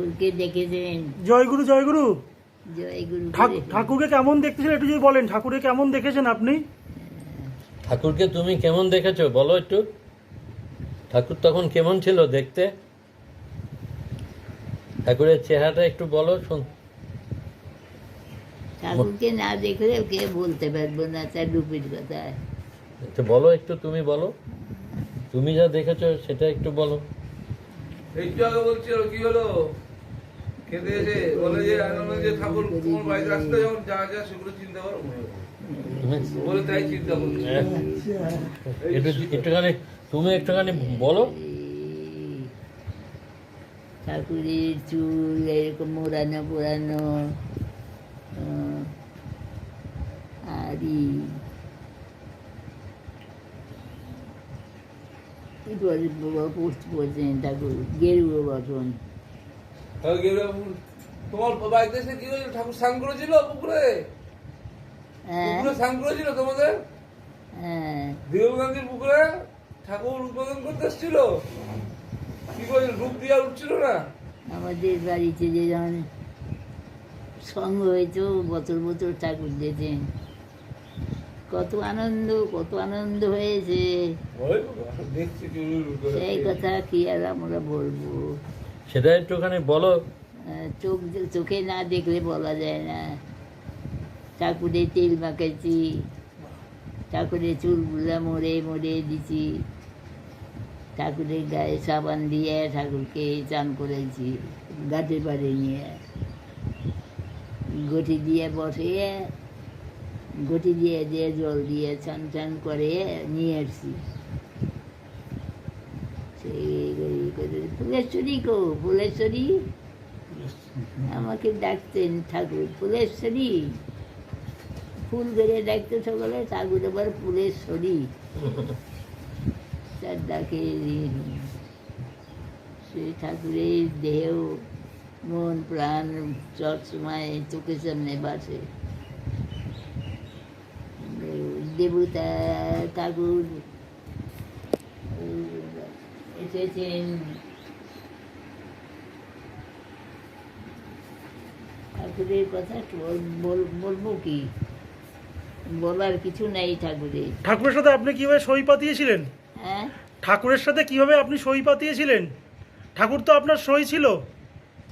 ঠাকুরকে দেখেছেন। জয়গুরু জয়গুরু। জয় ঠাকুরকে কেমন দেখতেছিলেন একটু যদি বলেন ঠাকুরকে কেমন দেখেছেন আপনি? ঠাকুরকে তুমি কেমন দেখেছ? বলো একটু। ঠাকুর তখন কেমন ছিল দেখতে? ঠাকুরের চেহারাটা একটু বলো শুন। ঠাকুরকে না দেখলে কে বলতে পারব না তার রূপের কথা। একটু বলো একটু তুমি বলো। তুমি যা দেখেছ সেটা একটু বলো। একটু আগে বলছিল কি হলো? খেতে এসে বলে যে আনন্দ যে ঠাকুর তোমার বাড়িতে আসতে যখন যা যা সেগুলো চিন্তা করো। বলে তাই চিন্তা করছি। একটুখানি তুমি একটুখানি বলো। ঠাকুরের চুল এরকম মোড়ানো পোড়ানো আহ, আরি কি করে পোস্ট করছেন ঠাকুর গেরুয়া গেলে তোমার বাড়িতে এসে কি হয়েছিল ঠাকুর স্নান করেছিল পুকুরে? হ্যাঁ। পুকুরে স্নান করেছিল তোমাদের? হ্যাঁ। দেবগান্ধীর পুকুরে ঠাকুর উদ্বোধন করতে এসেছিল? কি করেছিল ডুব দিয়ে উঠছিল না? আমাদের বাড়িতে যে যখন সঙ্গ হয়েছে বছর বছর ঠাকুর দিয়েছেন কত আনন্দ কত আনন্দ হয়েছে। সেই কথা কি আর আমরা বলব? সেটা একটুখানি বলো। চোখ চোখে না দেখলে বলা যায় না। ঠাকুরের তেল মাখাইছি, ঠাকুরের চুলগুলা মরে মরে দিছি। ঠাকুরের গায়ে সাবান দিয়ে ঠাকুরকে চান করেছি গাছে পাড়ে নিয়ে। গটি দিয়ে বসিয়ে গটি দিয়ে দিয়ে জল দিয়ে চান চান করে নিয়ে আসছি। ফুলেশ্বরী কো ফুলেশ্বরী। আমাকে ডাকতেন ঠাকুর, ফুলেশ্বরী। ফুল ধরে ডাকতে সকলে, ঠাকুর আবার ফুলেশ্বরী। তার ডাকে সে ঠাকুরের দেহ, মন, প্রাণ সবসময় চোখের সামনে বাসে। দেবতা ঠাকুর ঠাকুরের কথা বল- বল- বলব কি? বলার কিছু নাই ঠাকুরের। ঠাকুরের সাথে আপনি কীভাবে সই পাতিয়েছিলেন? হ্যাঁ? ঠাকুরের সাথে কীভাবে আপনি সই পাতিয়েছিলেন? ঠাকুর তো আপনার সই ছিল।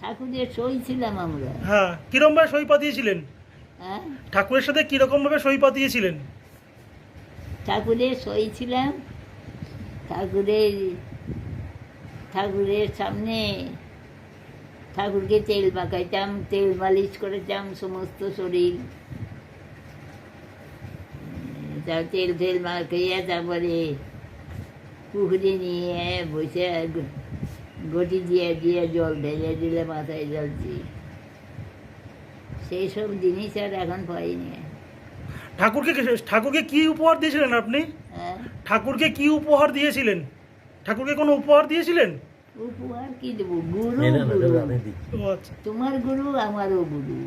ঠাকুরের সই ছিলাম আমরা। হ্যাঁ কিরমভাবে সই পাতিয়েছিলেন? হ্যাঁ? ঠাকুরের সাথে কিরকমভাবে সই পাতিয়েছিলেন? ঠাকুরের সই ছিলাম। ঠাকুরের ঠাকুরের সামনে। ঠাকুরকে তেল মাখাইতাম তেল মালিশ করেতাম সমস্ত শরীর। তার তেল তেল মাখাইয়া তারপরে পুকুরে নিয়ে বসে গটি দিয়ে দিয়ে জল ঢেলে দিলে মাথায় জ্বলছি। সেই সব জিনিস আর এখন পাইনি। ঠাকুরকে ঠাকুরকে কি উপহার দিয়েছিলেন আপনি? হ্যাঁ। ঠাকুরকে কি উপহার দিয়েছিলেন? ঠাকুরকে কোনো উপহার দিয়েছিলেন? উপহার কি দেবো? গুরু আচ্ছা। তোমার গুরু আমারও গুরু।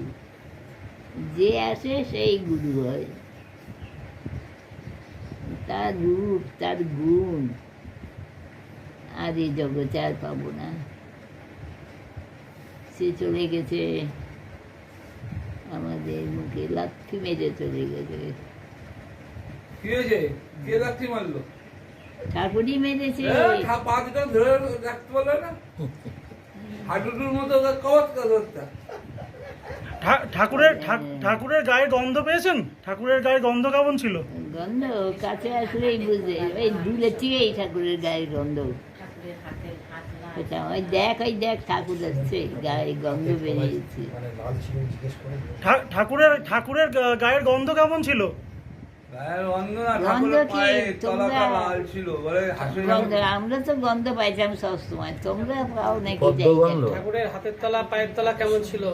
যে আসে সেই গুরু হয়। তার রূপ তার গুণ আর এই জগতে আর পাবো না। সে চলে গেছে। আমাদের মুখে লাথি মেরে চলে গেছে। কি হয়েছে? কে লাঠি মারলো? ঠাকুরই মেরেছে। ধরে রাখতে পারল না? হাঁটুটুর মতো ঠাকুরের ঠাকুরের গায়ে গন্ধ পেয়েছেন? ঠাকুরের গায়ে গন্ধ কেমন ছিল? গন্ধ কাছে আসলেই বুঝে ওই দূরে থেকেই ঠাকুরের গায়ের গন্ধ। ওই দেখ ওই দেখ ঠাকুর আসছে গায়ে গন্ধ বেরিয়েছে। ঠা- ঠাকুরের ঠাকুরের গায়ের গন্ধ কেমন ছিল? আমরা তো গন্ধ পাইতাম সবসময়। তোমরা পাও নাকি পদ্ম যাই না। বাংলো ঠাকুরের হাতের তলা পায়ের তলা কেমন ছিল?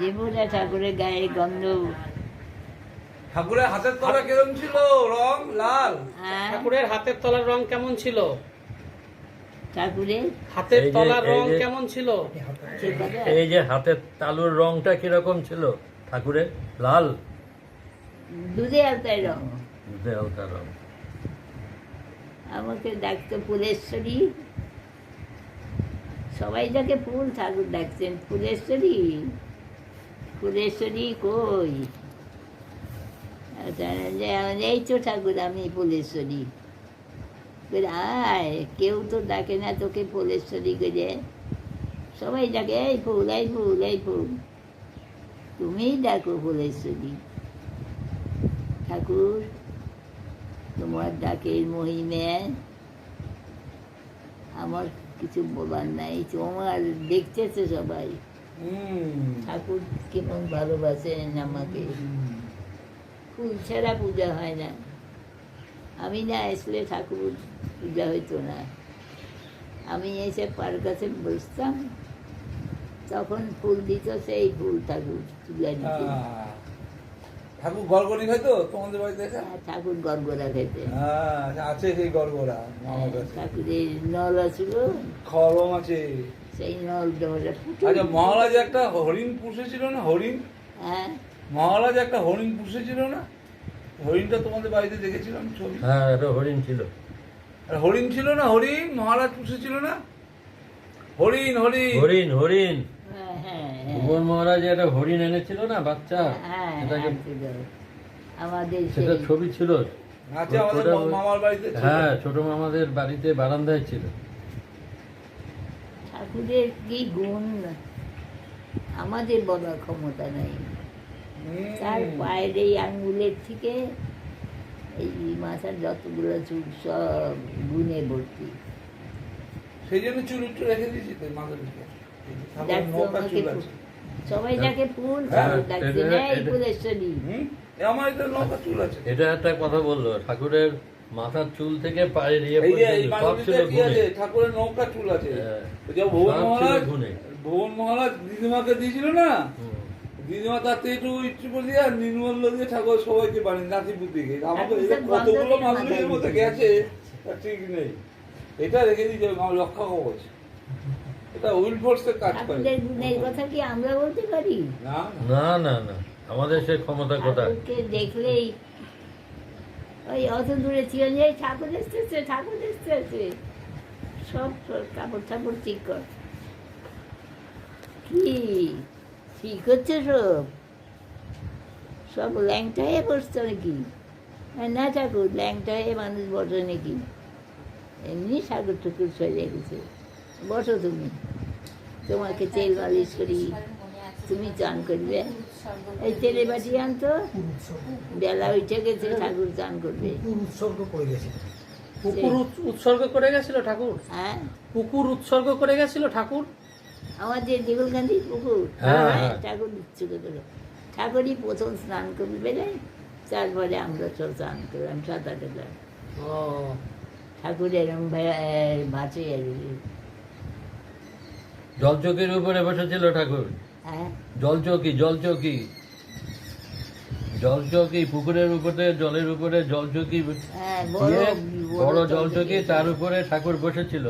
জীবনে ঠাকুরের গায়ে গন্ধ। ঠাকুরের হাতের তলা ছিল? রং লাল। হ্যাঁ, ঠাকুরের হাতের তলার রং কেমন ছিল? ঠাকুরের? হাতের এই যে- তলার রং কেমন ছিল? এই যে হাতের তালুর রংটা কীরকম ছিল? ঠাকুরের লাল। দুধে রং। দেহটা রং। আমাকে ডাকতো সবাই যাকে ফুল ঠাকুর ডাকছেন ফুলেশ্বরী ফুলেশ্বরী কই? আচ্ছা, এই তো ঠাকুর আমি ফুলেশ্বরী। আয় কেউ তো ডাকে না তোকে ফুলেশ্বরী করে। সবাই ডাকে এই ফুল এই ফুল এই ফুল। তুমিই ডাকো ফুলেশ্বরী। ঠাকুর তোমার ডাকের মহিমে আমার কিছু বলার নাই তোমার দেখতেছে সবাই। ঠাকুর কেমন ভালোবাসেন আমাকে। ফুল ছাড়া পূজা হয় না। আমি না আসলে ঠাকুর পূজা হইতো না। আমি এসে পার কাছে বসতাম তখন ফুল দিত সেই ফুল ঠাকুর তুলে দিত ঠাকুর গড়গড়ি খাইতো তোমাদের বাড়িতে এসে? ঠাকুর গড়গড়া খেতে। হ্যাঁ আছে সেই গড়গড়া আমার কাছে। ঠাকুরের নল ছিল খরম আছে। সেই নল ডোরা আচ্ছা মহারাজ একটা হরিণ পুষেছিল না হরিণ? হ্যাঁ। মহারাজ একটা হরিণ পুষেছিল না? হরিণটা তোমাদের বাড়িতে দেখেছিলাম ছবি? হ্যাঁ এটা হরিণ ছিল। আর হরিণ ছিল না হরিণ মহারাজ পুষেছিল না? হরিণ হরিণ। হরিণ হরিণ। হ্যাঁ হ্যাঁ হ্যাঁ ভুবন মহারাজ একটা হরিণ এনেছিল না বাচ্চা? হ্যাঁ সেটাকে হ্যাঁ, আমাদের সেটা ছবি ছিল। আচ্ছা আমাদের ওটা- মা- মামার বাড়িতে ছিল। হ্যাঁ ছোট মামাদের বাড়িতে বারান্দায় ছিল। ঠাকুরের কি গুণ? আমাদের বলার ক্ষমতা নাই। তার পায়ের এই আঙ্গুলের থেকে এই মাথার যতগুলো চুল সব গুণে ভর্তি। সেই জন্য চুল একটু রেখে দিয়েছি তো মাথার সবাই যাকে ফুল হ্যাঁ, এটা- একটা কথা বলল ঠাকুরের মাথার চুল থেকে পায়ের ইয়ে সব ছিল ঠাকুরের নৌকা চুল আছে হ্যাঁ। ভুবন মহারাজ। ভুবন মহারাজ দিদিমাকে দিয়েছিল না দিদিমা তার থেকে একটু ইচ্ছু করে দিয়ে আর নির্মল্য দিয়ে ঠাকুর সবাইকে বাড়ি নাতিপুর দিকে আমাকে কতগুলো মানুষের মধ্যে গেছে ঠিক নেই এটা রেখে দিয়েছে আমার রক্ষা কবচ এটা উইল ফোর্সের কাজ করে। ঠাকুরের কথা কি আমরা বলতে পারি? না না। না না আমাদের সে ক্ষমতা কোথায়? দেখলেই ওই অত দূরে ছিল যে ঠাকুর এসতেছে ঠাকুর এসতেছে সব সব কাপড় টাপড় ঠিক কর। কি? ঠিক হচ্ছে সব? সব ল্যাংটা হয়ে বসতো নাকি? আর না ঠাকুর ল্যাংটা হয়ে মানুষ বসে নাকি? এমনি ঠাকুর ঠুকুর সরে গেছে। বসো তুমি। তোমাকে তেল মালিশ করি। তুমি চান করবে। এই তেলে বাটি আনতো বেলা উঠে গেছে ঠাকুর চান করবে। পুকুর উৎ- উৎসর্গ করে গেছিল ঠাকুর? হ্যাঁ। পুকুর উৎসর্গ করে গেছিল ঠাকুর? আমাদের দেগুলকান্দির পুকুর হ্যাঁ, হ্যাঁ, হ্যাঁ। ঠাকুর উৎসর্গ করে। ঠাকুরই প্রথম স্নান করবে বেলায় তারপরে আমরা সব স্নান করলাম সাঁতার কাটলাম ও। ঠাকুর এরম বাঁচে আর। জলচৌকির উপরে বসেছিল ঠাকুর। জলচকি জলচকি জলচকি। জলচৌকি পুকুরের উপরে জলের উপরে জলচকি হ্যাঁ বড় জলচৌকি তার উপরে ঠাকুর বসেছিল।